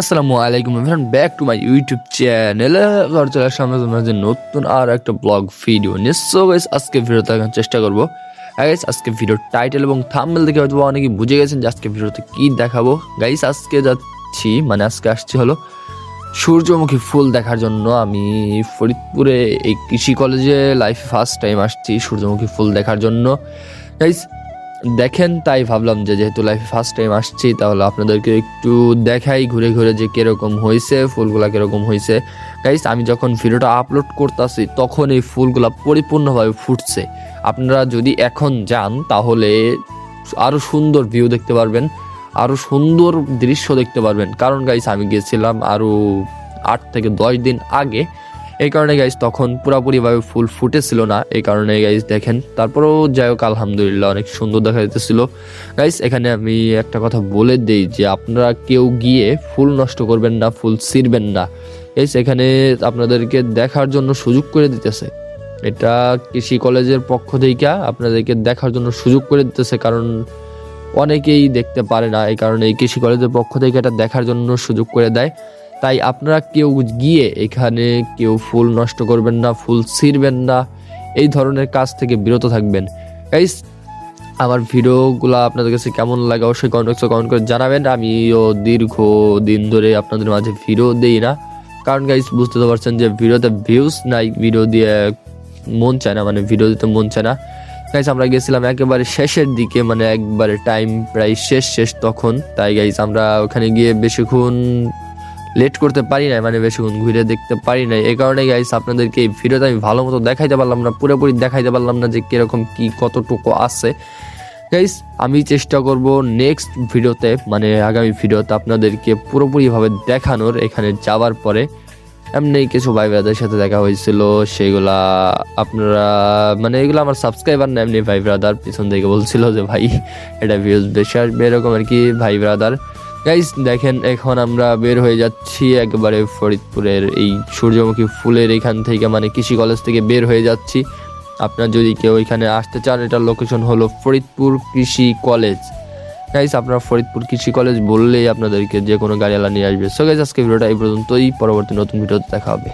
আসসালামু আলাইকুম everyone, back to my YouTube channel. এবার চলে আসলাম তোমাদের নতুন আর একটা ব্লগ ভিডিও নিশ্চয় গাইস আজকে ভিডিও দেখার চেষ্টা করব। গাইস আজকে ভিডিও টাইটেল এবং থাম্বনেল দেখে হয়তো অনেকে বুঝে গেছেন যে আজকে ভিডিওতে কী দেখাবো। গাইস আজকে যাচ্ছি মানে আজকে আসছি হলো সূর্যমুখী ফুল দেখার জন্য। আমি ফরিদপুরে এই কৃষি কলেজে লাইফে ফার্স্ট টাইম আসছি সূর্যমুখী ফুল দেখার জন্য। গাইস দেখেন, তাই ভাবলাম যে যেহেতু লাইফে ফার্স্ট টাইম আসছি, তাহলে আপনাদেরকে একটু দেখাই ঘুরে ঘুরে যে কীরকম হয়েছে ফুলগুলা কীরকম হয়েছে গাইস আমি যখন ভিডিওটা আপলোড করতেছি, তখন এই ফুলগুলা পরিপূর্ণভাবে ফুটছে। আপনারা যদি এখন যান, তাহলে আরও সুন্দর ভিউ দেখতে পারবেন আরও সুন্দর দৃশ্য দেখতে পারবেন। কারণ গাইস আমি গেছিলাম আরও আট থেকে দশ দিন আগে এই কারণে গাইস তখন পুরোপুরিভাবে ফুল ফুটেছিল না, এই কারণে গাইস দেখেন, তারপরেও যাই হোক, আলহামদুলিল্লাহ অনেক সুন্দর দেখা যেতেছিল গাইস এখানে আমি একটা কথা বলে দিই যে আপনারা কেউ গিয়ে ফুল নষ্ট করবেন না, ফুল ছিঁড়বেন না। গাইস এখানে আপনাদেরকে দেখার জন্য সুযোগ করে দিতেছে। এটা কৃষি কলেজের পক্ষ থেকে আপনাদেরকে দেখার জন্য সুযোগ করে দিতেছে, কারণ অনেকেই দেখতে পারে না, এই কারণে এই কৃষি কলেজের পক্ষ থেকে এটা দেখার জন্য সুযোগ করে দেয়। তাই আপনারা কেউ গিয়ে এখানে কেউ ফুল নষ্ট করবেন না, ফুল ছিঁড়বেন না। এই ধরনের কাজ থেকে বিরত থাকবেন। গাইস আমার ভিডিওগুলো আপনাদের কাছে কেমন লাগে অবশ্যই কমেন্ট কমেন্ট করে জানাবেন। আমিও দীর্ঘ দিন ধরে আপনাদের মাঝে ভিডিও দিই না। কারণ গাইস বুঝতে তো পারছেন যে ভিডিওতে ভিউজ নাই, ভিডিও দিয়ে মন চায় না মানে ভিডিও দিতে মন চায় না। গাইস আমরা গেছিলাম একেবারে শেষের দিকে মানে একবারে টাইম প্রায় শেষ শেষ তখন। তাই গাইস আমরা ওখানে গিয়ে বেশিক্ষণ লেট করতে পারি নাই মানে বেশিক্ষণ ঘুরে দেখতে পারি নাই। এই কারণে গাইস আপনাদেরকে এই ভিডিওতে আমি ভালো মতো দেখাইতে পারলাম না, পুরোপুরি দেখাইতে পারলাম না যে কীরকম কি, কতটুকু আছে। গাইস আমি চেষ্টা করব নেক্সট ভিডিওতে মানে আগামী ভিডিওতে আপনাদেরকে পুরোপুরিভাবে দেখানোর, এখানে যাওয়ার পরে। এমনি কিছু ভাই ব্রাদার সাথে দেখা হয়েছিল, সেগুলা আপনারা মানে এগুলো আমার সাবস্ক্রাইবার না, এমনি ভাই ব্রাদার পিছন থেকে বলছিল যে, ভাই, এটা ভিউজ বেশি আসবে, এরকম আর কি ভাই ব্রাদার গাইস দেখেন, এখন আমরা বের হয়ে যাচ্ছি একবারে ফরিদপুরের এই সূর্যমুখী ফুলের এখান থেকে মানে কৃষি কলেজ থেকে বের হয়ে যাচ্ছি। আপনার যদি কেউ এখানে আসতে চান, এটার লোকেশন হলো ফরিদপুর কৃষি কলেজ। গাইস আপনারা ফরিদপুর কৃষি কলেজ বললেই আপনাদেরকে যে কোনো গাড়িওয়ালা নিয়ে আসবে। সো গাইস আজকে ভিডিওটা এই পর্যন্তই। পরবর্তী নতুন ভিডিওতে দেখা হবে।